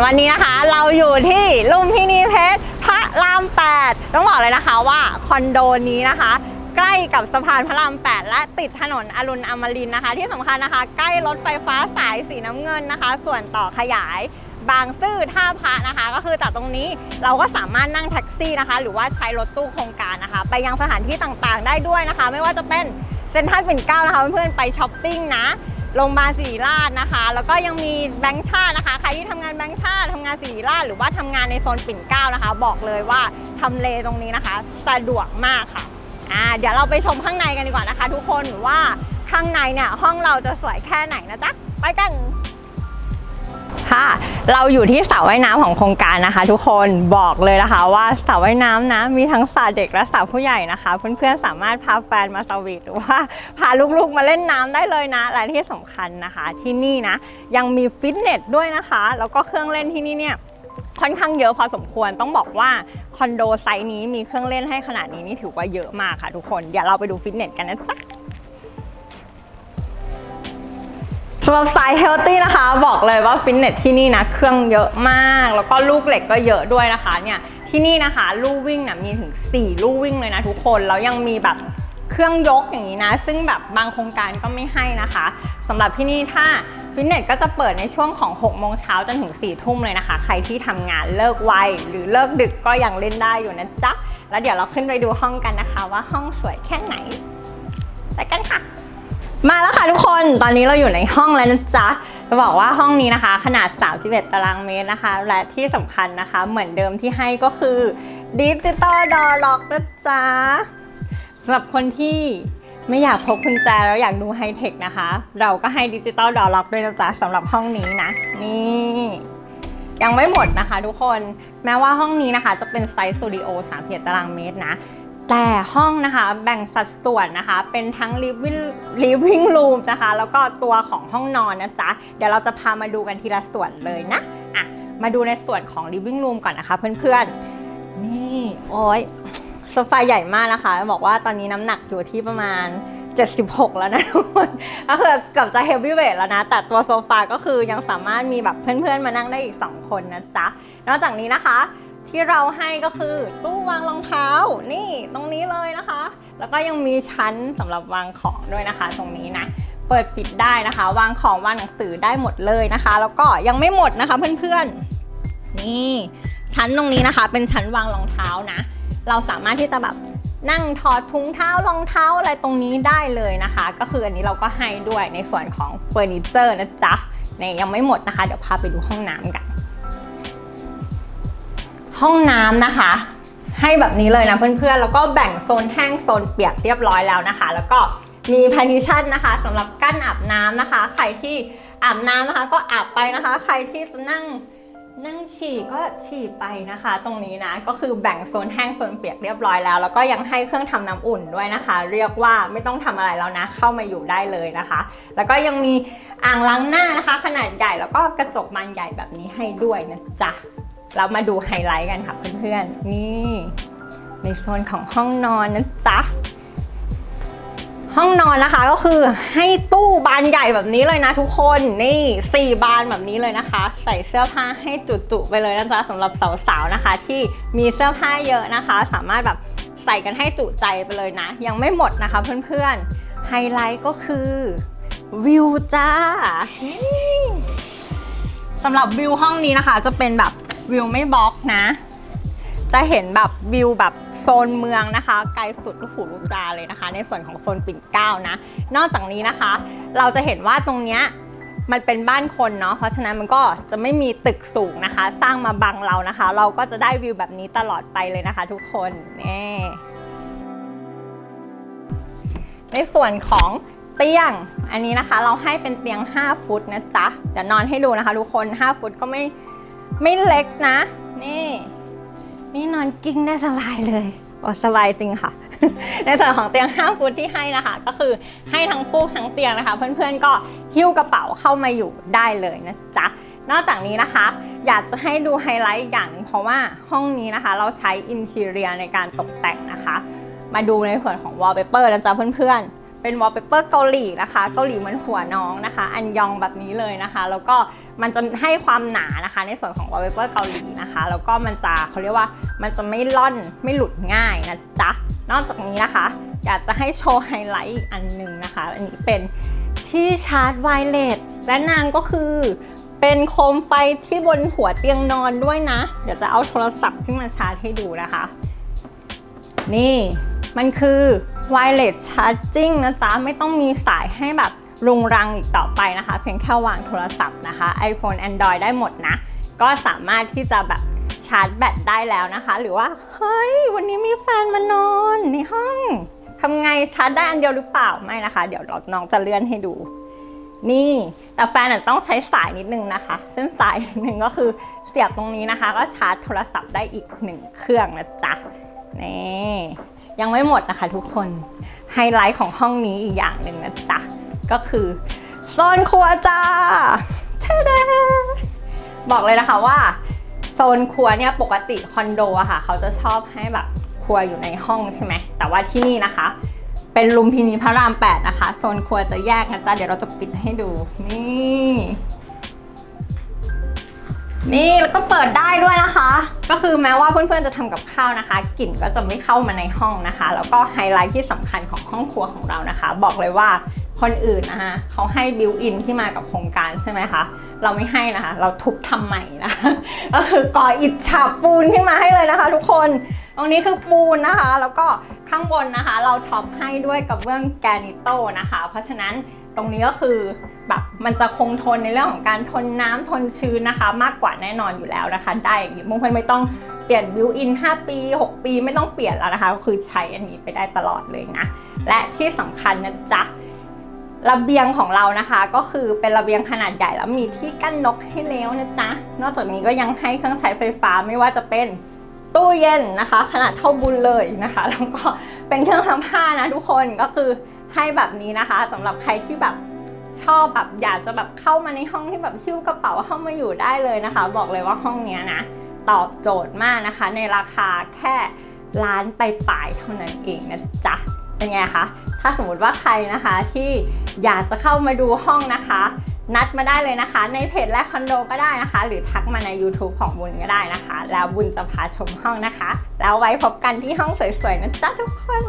วันนี้นะคะ เราอยู่ที่ลุมพินีเพชรพระรามแปดต้องบอกเลยนะคะว่าคอนโดนี้นะคะ ใกล้กับสะพานพระรามแปดและติดถนนอรุณอมรินนะคะ ที่สำคัญนะคะ ใกล้รถไฟฟ้าสายสีน้ำเงินนะคะ ส่วนต่อขยายบางซื่อท่าพระนะคะ ก็คือจากตรงนี้เราก็สามารถนั่งแท็กซี่นะคะ หรือว่าใช้รถตู้โครงการนะคะ ไปยังสถานที่ต่างๆ ได้ด้วยนะคะ ไม่ว่าจะเป็นเซ็นทรัลปิ่นเกล้านะคะเพื่อนๆไปช้อปปิ้งนะ โรงพยาบาลศิริราชนะคะ แล้วก็ยังมีแบงค์ชาตินะคะ ใครที่ทำงานแบงค์ชาติทำงานศิริราชหรือว่าทำงานในโซนปิ่นเกล้านะคะ บอกเลยว่าทำเลตรงนี้นะคะ สะดวกมากค่ะอ่าเดี๋ยวเราไปชมข้างในกันดีกว่านะคะ ทุกคนว่าข้างในเนี่ยห้องเราจะสวยแค่ไหนนะจ๊ะไปกัน ค่ะ เราอยู่ที่สระว่ายน้ำของโครงการนะคะ ทุกคนบอกเลยนะคะว่าสระว่ายน้ำนะมีทั้งสระเด็กและสระผู้ใหญ่นะคะ เพื่อนๆสามารถพาแฟนมาสวีทหรือว่าพาลูกๆมาเล่นน้ำได้เลยนะและที่สำคัญนะคะ ที่นี่นะยังมีฟิตเนสด้วยนะคะแล้วก็เครื่องเล่นที่นี่เนี่ยค่อนข้างเยอะพอสมควรต้องบอกว่าคอนโดไซส์นี้มีเครื่องเล่นให้ขนาดนี้นี่ถือว่าเยอะมากค่ะทุกคนเดี๋ยวเราไปดูฟิตเนสกันนะจ๊ะำหรับสายเฮลตี้นะคะ บอกเลยว่าฟิตเนสที่นี่นะเครื่องเยอะมาก แล้วก็ลูกเหล็กก็เยอะด้วยนะคะเนี่ยที่นี่นะคะลู่วิ่งนะมีถึง 4 ลู่วิ่งเลยนะทุกคนแล้วยังมีแบบเครื่องยกอย่างนี้นะ ซึ่งแบบบางโครงการก็ไม่ให้นะคะสำหรับที่นี่ถ้าฟิตเนสก็จะเปิดในช่วงของ6โมงเช้าจนถึง4ทุ่มเลยนะคะ ใครที่ทำงานเลิกไวหรือเลิกดึกก็ยังเล่นได้อยู่นะจ๊ะ แล้วเดี๋ยวเราขึ้นไปดูห้องกันนะคะ ว่าห้องสวยแค่ไหนไปกันค่ะ มาแล้วค่ะทุกคน ตอนนี้เราอยู่ในห้องแล้วนะจ๊ะ จะบอกว่าห้องนี้นะคะ ขนาด 31 ตารางเมตรนะคะ และที่สำคัญนะคะ เหมือนเดิมที่ให้ก็คือดิจิตอลดอล็อกนะจ๊ะสำหรับคนที่ไม่อยากพกกุญแจแล้วอยากดูไฮเทคนะคะ เราก็ให้ดิจิตอลดอล็อกด้วยนะจ๊ะสำหรับห้องนี้นะ นี่ยังไม่หมดนะคะทุกคน แม้ว่าห้องนี้นะคะจะเป็นไซส์สตูดิโอ31ตารางเมตรนะ แต่ห้องนะคะแบ่งสัดส่วนนะคะ เป็นทั้ง living living room นะคะ แล้วก็ตัวของห้องนอนนะจ๊ะ เดี๋ยวเราจะพามาดูกันทีละส่วนเลยนะอะมาดูในส่วนของ living room ก่อนนะคะเพื่อนๆ นี่โอ้ยโซฟาใหญ่มากนะคะ บอกว่าตอนนี้น้ำหนักอยู่ที่ประมาณ 76 แล้วนะทุกคนก็คือเกือบจะเฮฟวี่เวทแล้วนะ แต่ตัวโซฟาก็คือยังสามารถมีแบบเพื่อนๆ มานั่งได้อีก 2 คนนะจ๊ะ นอกจากนี้นะคะที่เราให้ก็คือตู้วางรองเท้า นี่ ตรงนี้เลยนะคะ แล้วก็ยังมีชั้นสำหรับวางของด้วยนะคะ ตรงนี้นะ เปิดปิดได้นะคะ วางของวางหนังสือได้หมดเลยนะคะ แล้วก็ยังไม่หมดนะคะเพื่อนๆ นี่ชั้นตรงนี้นะคะ เป็นชั้นวางรองเท้านะ เราสามารถที่จะแบบนั่งถอดถุงเท้ารองเท้าอะไรตรงนี้ได้เลยนะคะ ก็คืออันนี้เราก็ให้ด้วยในส่วนของเฟอร์นิเจอร์นะจ๊ะเนี่ยยังไม่หมดนะคะ เดี๋ยวพาไปดูห้องน้ำกัน ห้องน้ำนะคะ ให้แบบนี้เลยนะเพื่อนๆ แล้วก็แบ่งโซนแห้งโซนเปียกเรียบร้อยแล้วนะคะ แล้วก็มี partition นะคะสำหรับกั้นอาบน้ำนะคะ ใครที่อาบน้ำนะคะก็อาบไปนะคะ ใครที่จะนั่งนั่งฉี่ก็ฉี่ไปนะคะ ตรงนี้นะก็คือแบ่งโซนแห้งโซนเปียกเรียบร้อยแล้ว แล้วก็ยังให้เครื่องทำน้ำอุ่นด้วยนะคะ เรียกว่าไม่ต้องทำอะไรแล้วนะ เข้ามาอยู่ได้เลยนะคะ แล้วก็ยังมีอ่างล้างหน้านะคะ ขนาดใหญ่แล้วก็กระจกบานใหญ่แบบนี้ให้ด้วยนะจ๊ะ เรามาดูไฮไลท์กันค่ะเพื่อนๆ นี่ ในโซนของห้องนอนนะจ๊ะ ห้องนอนนะคะก็คือให้ตู้บานใหญ่แบบนี้เลยนะทุกคน นี่สี่บานแบบนี้เลยนะคะ ใส่เสื้อผ้าให้จุๆไปเลยนะจ๊ะสำหรับสาวๆนะคะ ที่มีเสื้อผ้าเยอะนะคะ สามารถแบบใส่กันให้จุใจไปเลยนะ ยังไม่หมดนะคะเพื่อนๆ ไฮไลท์ก็คือวิวจ้าสำหรับวิวห้องนี้นะคะ จะเป็นแบบ วิวไม่บล็อกนะ จะเห็นแบบวิวแบบโซนเมืองนะคะ ไกลสุดลูกหูลูกตาเลยนะคะ ในส่วนของโซนปิ่นเกล้านะ นอกจากนี้นะคะ เราจะเห็นว่าตรงเนี้ยมันเป็นบ้านคนเนาะ เพราะฉะนั้นมันก็จะไม่มีตึกสูงนะคะ สร้างมาบังเรานะคะ เราก็จะได้วิวแบบนี้ตลอดไปเลยนะคะ ทุกคนนี่ในส่วนของเตียง อันนี้นะคะเราให้เป็นเตียง 5 ฟุตนะจ๊ะ เดี๋ยวนอนให้ดูนะคะ ทุกคน 5 ฟุตก็ไม่ ไม่เล็กนะ นี่ นี่นอนกิ้งได้สบายเลยโอ้สบายจริงค่ะ ในส่วนของเตียง5ฟุตที่ให้นะคะ ก็คือให้ทั้งฟูกทั้งเตียงนะคะ เพื่อนๆก็หิ้วกระเป๋าเข้ามาอยู่ได้เลยนะจ๊ะนอกจากนี้นะคะ อยากจะให้ดูไฮไลท์อีกอย่างหนึงเพราะว่าห้องนี้นะคะ เราใช้อินทีเรียในการตกแต่งนะคะ มาดูในส่วนของวอลเปเปอร์นะจ๊ะเพื่อนๆ เป็นวอลเปเปอร์เกาหลีนะคะ เกาหลีเหมือนหัวน้องนะคะ อันยองแบบนี้เลยนะคะ แล้วก็มันจะให้ความหนานะคะ ในส่วนของวอลเปเปอร์เกาหลีนะคะ แล้วก็มันจะเขาเรียกว่ามันจะไม่ล่อนไม่หลุดง่ายนะจ๊ะ นอกจากนี้นะคะ อยากจะให้โชว์ไฮไลท์อีกอันหนึ่งนะคะ อันนี้เป็นที่ชาร์จไวเลสและนางก็คือเป็นโคมไฟที่บนหัวเตียงนอนด้วยนะ เดี๋ยวจะเอาโทรศัพท์ขึ้นมาชาร์จให้ดูนะคะ นี่มันคือ wireless charging นะจ๊ะ ไม่ต้องมีสายให้แบบรุงรังอีกต่อไปนะคะ เพียงแค่วางโทรศัพท์นะคะ iPhone Android ได้หมดนะ ก็สามารถที่จะแบบชาร์จแบตได้แล้วนะคะ หรือว่า เฮ้ย วันนี้มีแฟนมานอนในห้องทำไงชาร์จได้อันเดียวหรือเปล่าไม่นะคะ เดี๋ยวน้องจะเลื่อนให้ดู นี่ แต่แฟนต้องใช้สายนิดนึงนะคะ เส้นสายนิดนึงก็คือเสียบตรงนี้นะคะ ก็ชาร์จโทรศัพท์ได้อีกหนึ่งเครื่องนะจ๊ะนี่ ยังไม่หมดนะคะทุกคน ไฮไลท์ของห้องนี้อีกอย่างหนึ่งนะจ๊ะ ก็คือโซนครัวจ้าเทเดบอกเลยนะคะว่าโซนครัวเนี่ยปกติคอนโดอะค่ะ เขาจะชอบให้แบบครัวอยู่ในห้องใช่ไหม แต่ว่าที่นี่นะคะ เป็นลุมพินีพระราม 8 นะคะ โซนครัวจะแยกนะจ๊ะ เดี๋ยวเราจะปิดให้ดู นี่ นี่แล้วก็เปิดได้ด้วยนะคะ ก็คือแม้ว่าเพื่อนๆจะทำกับข้าวนะคะ กลิ่นก็จะไม่เข้ามาในห้องนะคะ แล้วก็ไฮไลท์ที่สำคัญของห้องครัวของเรานะคะ บอกเลยว่าคนอื่นนะคะเขาให้บิวอินที่มากับโครงการใช่ไหมคะ เราไม่ให้นะคะ เราทุบทำใหม่นะคะก็คือก่ออิฐฉาบปูนขึ้นมาให้เลยนะคะ ทุกคน ตรงนี้คือปูนนะคะ แล้วก็ข้างบนนะคะ เราท็อปให้ด้วยกับเบื้องแกรนิโตนะคะ เพราะฉะนั้น ตรงนี้ก็คือแบบมันจะคงทนในเรื่องของการทนน้ำทนชื้นนะคะ มากกว่าแน่นอนอยู่แล้วนะคะ ได้อย่างนี้เพื่อนไม่ต้องเปลี่ยนบิวอิน 5 ปี 6 ปีไม่ต้องเปลี่ยนแล้วนะคะ ก็คือใช้อันนี้ไปได้ตลอดเลยนะ และที่สำคัญนะจ๊ะระเบียงของเรานะคะ ก็คือเป็นระเบียงขนาดใหญ่แล้วมีที่กั้นนกให้แล้วนะจ๊ะนอกจากนี้ก็ยังให้เครื่องใช้ไฟฟ้าไม่ว่าจะเป็นตู้เย็นนะคะ ขนาดเท่าบุญเลยนะคะแล้วก็เป็นเครื่องทำผ้านะทุกคนก็คือ ให้แบบนี้นะคะสำหรับใครที่แบบชอบแบบอยากจะแบบเข้ามาในห้องที่แบบหิ้วกระเป๋าเข้ามาอยู่ได้เลยนะคะ บอกเลยว่าห้องเนี้ยนะตอบโจทย์มากนะคะ ในราคาแค่ล้านไปปลายเท่านั้นเองนะจ๊ะเป็นไงคะถ้าสมมติว่าใครนะคะที่อยากจะเข้ามาดูห้องนะคะ นัดมาได้เลยนะคะ ในเพจและคอนโดก็ได้นะคะ หรือทักมาใน YouTube ของบุญก็ได้นะคะ แล้วบุญจะพาชมห้องนะคะ แล้วไว้พบกันที่ห้องสวยๆนะจ๊ะทุกคน